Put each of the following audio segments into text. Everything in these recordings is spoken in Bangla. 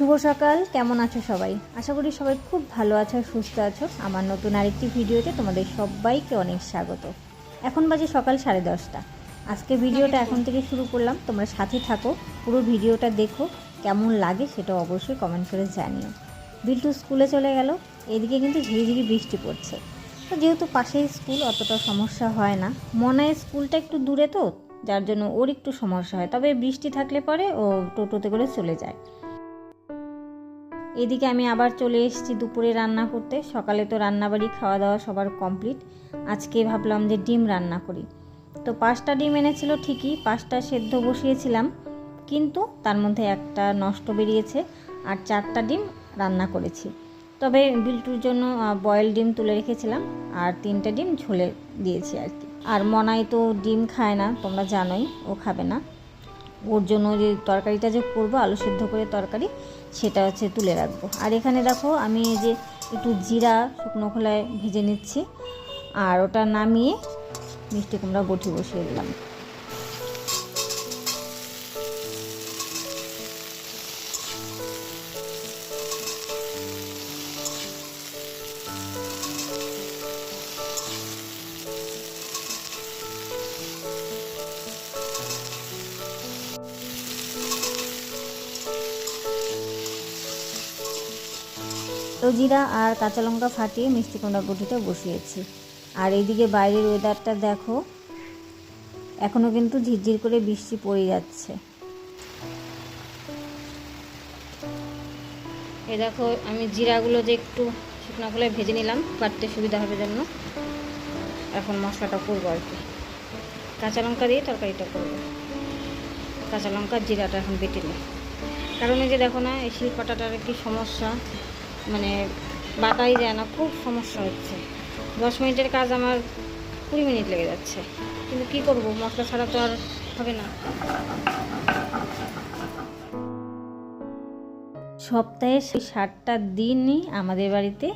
শুভ সকাল। কেমন আছো সবাই? আশা করি সবাই খুব ভালো আছো, সুস্থ আছো। আমার নতুন আরেকটি ভিডিওতে তোমাদের সবাইকে অনেক স্বাগত। এখন বাজে সকাল সাড়ে দশটা। আজকে ভিডিওটা এখন থেকে শুরু করলাম। তোমরা সাথে থাকো, পুরো ভিডিওটা দেখো, কেমন লাগে সেটা অবশ্যই কমেন্ট করে জানিও। বিল্টু স্কুলে চলে গেল। এদিকে কিন্তু ঝিরিঝিরি বৃষ্টি পড়ছে। তো যেহেতু পাশেই স্কুল, অতটা সমস্যা হয় না। মনায় স্কুলটা একটু দূরে তো, যার জন্য ওর একটু সমস্যা হয়। তবে বৃষ্টি থাকলে পরে ও টোটোতে করে চলে যায়। এদিকে আমি আবার চলে এসেছি দুপুরে রান্না করতে। সকালে তো রান্নাবাড়ি খাওয়া দাওয়া সবার কমপ্লিট আজকে ভাবলাম যে ডিম রান্না করি। তো পাঁচটা ডিম এনেছিল ঠিকই, পাঁচটা সেদ্ধ বসিয়েছিলাম। কিন্তু তার মধ্যে একটা নষ্ট বেরিয়েছে আর চারটা ডিম রান্না করেছি। তবে বিল্টুর জন্য বয়েল ডিম তুলে রেখেছিলাম আর তিনটে ডিম ঝোলে দিয়েছি আর কি। আর মনাই তো ডিম খায় না, তোমরা জানোই, ও খাবে না। ওর জন্য যে তরকারিটা যে করব, আলু সেদ্ধ করে তরকারি, সেটা হচ্ছে তুলে রাখব। আর এখানে দেখো, আমি এই যে একটু জিরা শুকনো খোলায় ভেজে নিচ্ছি, আর ওটা নামিয়ে মিষ্টি কুমড়া বটি বসিয়ে দিলাম। তো জিরা আর কাঁচা লঙ্কা ফাটিয়ে মিষ্টি কুমড়া বটিটা বসিয়েছি। আর এইদিকে বাইরের ওয়েদারটা দেখো এখনও কিন্তু ঝিরঝির করে বৃষ্টি পড়ে যাচ্ছে। এ দেখো, আমি জিরাগুলো যে একটু শুকনো করে ভেজে নিলাম কাটতে সুবিধা হবে জন্য। এখন মশলাটা করব আর কি। কাঁচা লঙ্কা দিয়ে তরকারিটা করব। কাঁচা লঙ্কা জিরাটা এখন বেটে নিই। কারণ এই যে দেখো না, এই শিলপাটাটার কি সমস্যা? মানে বাটাই যায় না, খুব সমস্যা হচ্ছে। দশ মিনিটের কাজ আমার কুড়ি মিনিট লেগে যাচ্ছে। কিন্তু কি করব? মশলা ছাড়া তো আর হবে না। সপ্তাহে সেই সাতটা দিনই আমাদের বাড়িতে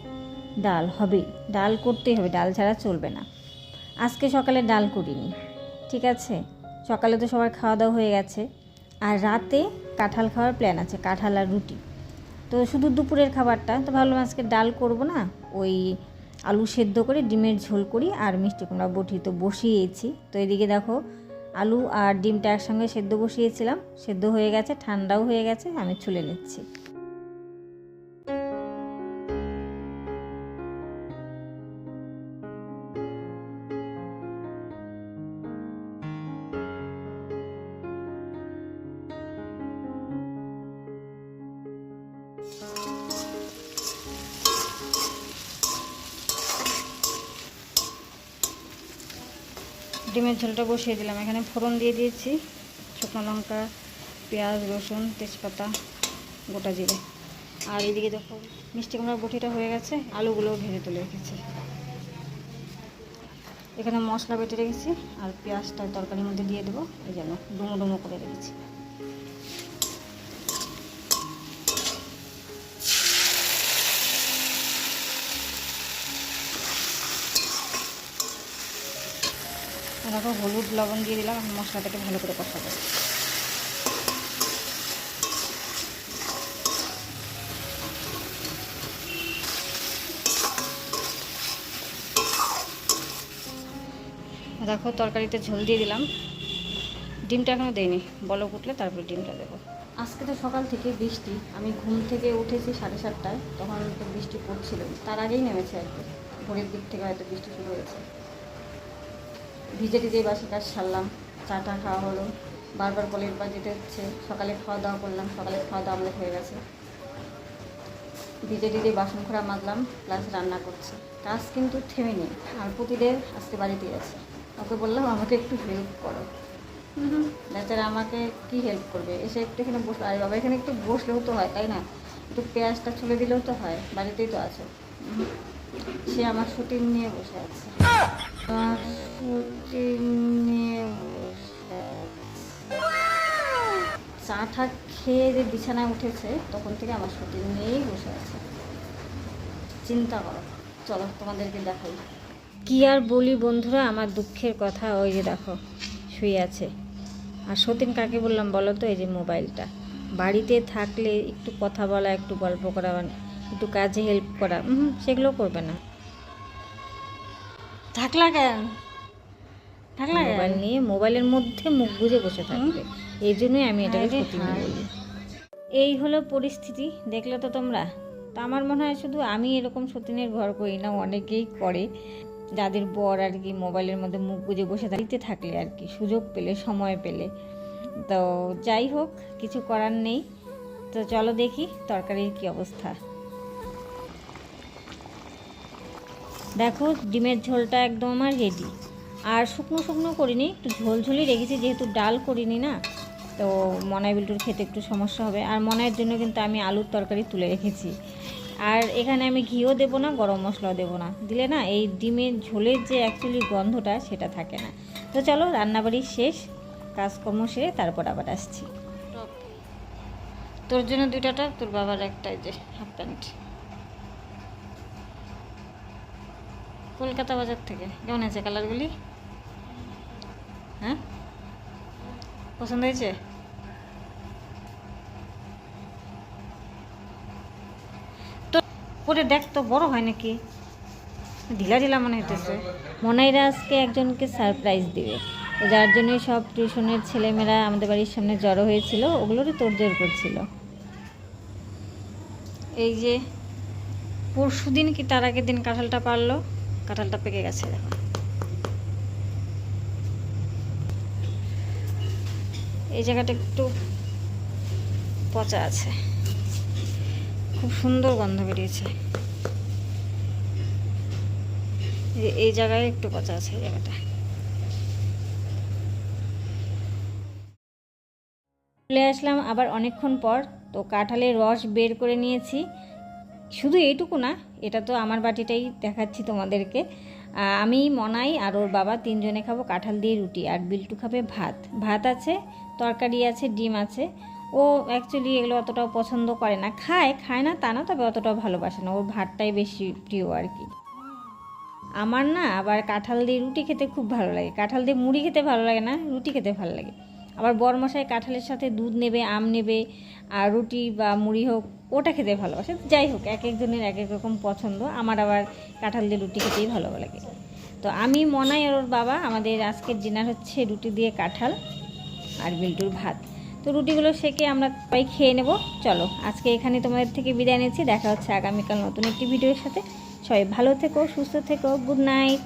ডাল হবে। ডাল করতেই হবে, ডাল ছাড়া চলবে না। আজকে সকালে ডাল করিনি, ঠিক আছে? সকালে তো সবার খাওয়া দাওয়া হয়ে গেছে। আর রাতে কাঁঠাল খাওয়ার প্ল্যান আছে, কাঁঠাল আর রুটি। তো শুধু দুপুরের খাবারটা, তো ভাবলাম আজকে ডাল করব না, ওই আলু সেদ্ধ করে, ডিমের ঝোল করি আর মিষ্টি কুমড়া বটি তো বসিয়েছি। তো এদিকে দেখো, আলু আর ডিমটা একসঙ্গে সেদ্ধ বসিয়েছিলাম, সেদ্ধ হয়ে গেছে, ঠান্ডাও হয়ে গেছে, আমি ছুলে নিচ্ছি। ডিমের ঝোলটা বসিয়ে দিলাম। এখানে ফোড়ন দিয়ে দিয়েছি, শুকনো লঙ্কা, পেঁয়াজ, রসুন, তেজপাতা, গোটা জিরে। আর এদিকে দেখো, মিষ্টি কুমড়ার বটিটা হয়ে গেছে, আলুগুলোও ভেজে তুলে রেখেছি। এখানে মশলা বেটে রেখেছি, আর পেঁয়াজটা তরকারির মধ্যে দিয়ে দেবো, এই জন্য ডুমো ডুমো করে রেখেছি। দেখো হলুদ লবণ দিয়ে দিলাম মশলাটাকে ভালো করে কষাবো। দেখো, তরকারিতে ঝোল দিয়ে দিলাম। ডিমটা এখনও দেয়নি বলক উঠলে তারপরে ডিমটা দেবো। আজকে তো সকাল থেকে বৃষ্টি। আমি ঘুম থেকে উঠেছি সাড়ে সাতটায়, তখন তো বৃষ্টি পড়ছিল। তার আগেই নেমেছে আর কি। ভোরের দিক থেকে হয়তো বৃষ্টি শুরু হয়েছে। ভিজে টিজে বাসি কাজ সারলাম। চা টা খাওয়া হলো। বারবার কলের যেতে হচ্ছে, সকালে খাওয়া দাওয়া করলাম। সকালে খাওয়া দাওয়া আমাদের হয়ে গেছে। ভিজে টিজে বাসন খোড়া মাজলাম প্লাস রান্না করছে। কাজ কিন্তু থেমে নেই। আর প্রতিদিন আজকে বাড়িতে আছে। ওকে বললাম, আমাকে একটু হেল্প করো। বেচারা আমাকে কি হেল্প করবে? এসে একটু এখানে বসল। আরে বাবা, এখানে একটু বসলেও তো হয়, তাই না? একটু পেঁয়াজটা ছুলে দিলেও তো হয়, বাড়িতেই তো আছে। সে আমার শুটিং নিয়ে বসে আছে। আমার শুটিং নিয়ে বসে। চা খেয়ে যে বিছানায় উঠেছে, তখন থেকে আমার শুটিং নিয়েই বসে আছে। চিন্তা করো, চলো তোমাদেরকে দেখাই। কি আর বলি বন্ধুরা, আমার দুঃখের কথা ওই যে দেখো, শুয়ে আছে। আর সতীন কাকে বললাম বলো তো, এই যে মোবাইলটা। বাড়িতে থাকলে একটু কথা বলা, একটু গল্প করা একটু কাজে হেল্প করা। হুম সেগুলো করবে না। থাকলা কেন? থাকলা মোবাইল নিয়ে মোবাইলের মধ্যে মুখ বুজে বসে থাকবে। এই জন্যই আমি এটাকে বলি। এই হলো পরিস্থিতি দেখলে তো তোমরা। তো আমার মনে হয় শুধু আমি এরকম সতীনের ঘর করি না অনেকেই করে। যাদের বর আর কি মোবাইলের মধ্যে মুখ বুজে বসে থাকতে থাকলে আর কি সুযোগ পেলে সময় পেলে। তো যাই হোক কিছু করার নেই। তো চলো দেখি তরকারির কি অবস্থা। দেখো, ডিমের ঝোলটা একদম আমার রেডি আর শুকনো শুকনো করিনি, একটু ঝোলঝোলই রেখেছি, যেহেতু ডাল করিনি না, তো মনাই বিল্টুর খেতে একটু সমস্যা হবে। আর মনাইয়ের জন্য কিন্তু আমি আলুর তরকারি তুলে রেখেছি। আর এখানে আমি ঘিও দেবো না, গরম মশলাও দেবো না। দিলে না, এই ডিমের ঝোলের যে অ্যাকচুয়ালি গন্ধটা, সেটা থাকে না। তো চলো, রান্নাবাড়ি শেষ, কাজকর্ম সেরে তারপর আবার আসছি। তোর জন্য দুইটা তোর বাবার একটা এই যে হাফ প্যান্ট। কলকাতা বাজার থেকে। কেমন আছে কালারগুলি? হ্যাঁ? পছন্দ হয়েছে? পরে দেখ তো, বড় হয় নাকি? ঢিলা ঢিলা মনে হইতেছে। মনাইরা আজকে একজনকে সারপ্রাইজ দিবে। যার জন্য সব টিউশনের ছেলেমেয়েরা আমাদের বাড়ির সামনে জড়ো হয়েছিল, ওগুলোরই তোড়জোড় করছিল। এই যে পরশু দিন কি তার আগের দিন কাঁঠালটা পারল? কাঁঠালটা পেকে গেছে। দেখো এই জায়গাটা একটু পচা আছে। খুব সুন্দর গন্ধ বেরিয়েছে। এই জায়গায় একটু পচা আছে এই জায়গাটা। চলে আসলাম আবার অনেকক্ষণ পর। তো কাঁঠালের রস বের করে নিয়েছি। শুধু এইটুকু না এটা তো আমার বাটিটাই দেখাচ্ছি তোমাদেরকে। আমি মনাই আর ওর বাবা তিনজনে খাব কাঁঠাল দিয়ে রুটি আর বিল্টু খাবে ভাত। ভাত আছে, তরকারি আছে, ডিম আছে। ও অ্যাকচুয়ালি এগুলো অতটাও পছন্দ করে না। খায় খায় না তা না, তবে অতটাও ভালোবাসে না। ওর ভাতটাই বেশি প্রিয় আর কি। আমার না আবার কাঁঠাল দিয়ে রুটি খেতে খুব ভালো লাগে। কাঁঠাল দিয়ে মুড়ি খেতে ভালো লাগে না, রুটি খেতে ভালো লাগে। আবার বরমশাই কাঁঠালের সাথে দুধ নেবে, আম নেবে, আর রুটি বা মুড়ি হোক, ওটা খেতে ভালোবাসে। যাই হোক, এক একজনের এক এক রকম পছন্দ। আমার আবার কাঁঠাল দিয়ে রুটি খেতেই ভালো লাগে। তো আমি, মনাই আর ওর বাবা, আমাদের আজকের ডিনার হচ্ছে রুটি দিয়ে কাঁঠাল আর বিল্টুর ভাত। তো রুটিগুলো সেকে আমরা সবাই খেয়ে নেব। চলো, আজকে এখানে তোমাদের থেকে বিদায় নিচ্ছি। দেখা হচ্ছে আগামীকাল নতুন একটি ভিডিওর সাথে। সবাই ভালো থেকো, সুস্থ থেকো গুড নাইট